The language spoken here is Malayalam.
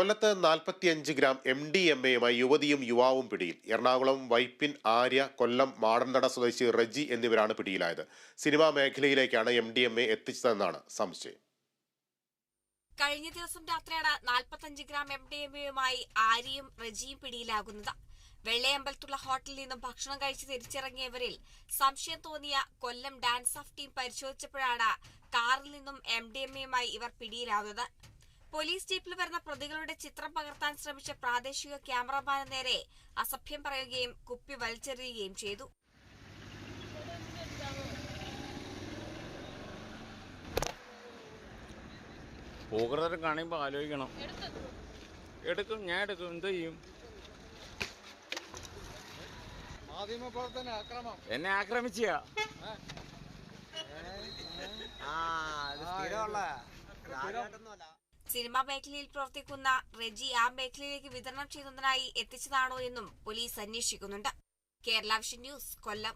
കൊല്ലത്ത് നാൽപ്പത്തിയഞ്ച് ഗ്രാം എം ഡി എം എയുമായി യുവതിയും യുവാവും പിടിയിൽ. എറണാകുളം വൈപ്പിൻ ആര്യ കൊല്ലം മാടന്തട സ്വദേശി റജി എന്നിവരാണ് പിടിയിലായത്. സിനിമാ മേഖലയിലേക്കാണ് എം ഡി എം എ എത്തിച്ചതെന്നാണ് സംശയം. കഴിഞ്ഞ ദിവസം രാത്രിയാണ് നാൽപ്പത്തഞ്ച് ഗ്രാം എം ഡി എം എയുമായി ആര്യയും റജിയും പിടിയിലാകുന്നത്. വെള്ളയമ്പലത്തുള്ള ഹോട്ടലിൽ നിന്നും ഭക്ഷണം കഴിച്ച് തിരിച്ചിറങ്ങിയവരിൽ സംശയം തോന്നിയ കൊല്ലം ഡാൻസ് ഓഫ് ടീം പരിശോധിച്ചപ്പോഴാണ് കാറിൽ നിന്നും എം ഡി എം എയുമായി ഇവർ പിടിയിലാവുന്നത്. പോലീസ് ജീപ്പിൽ വരുന്ന പ്രതികളുടെ ചിത്രം പകർത്താൻ ശ്രമിച്ച പ്രാദേശിക ക്യാമറമാന് നേരെ അസഭ്യം പറയുകയും കുപ്പി വലിച്ചെറിയുകയും ചെയ്തു. പൂകൃതരം കാണുമ്പോൾ ആലോചിക്കണം. എടുക്കും ഞാൻ എടുക്കും എന്ത് ചെയ്യും? എന്നെ ആക്രമിച്ചാ ആ അത് സ്ഥിരമുള്ള സിനിമാ മേഖലയിൽ പ്രവർത്തിക്കുന്ന റെജി ആ മേഖലയിലേക്ക് വിതരണം ചെയ്യുന്നതിനായി എത്തിച്ചതാണോ എന്നും പോലീസ് അന്വേഷിക്കുന്നുണ്ട്. Kerala vision news Kollam.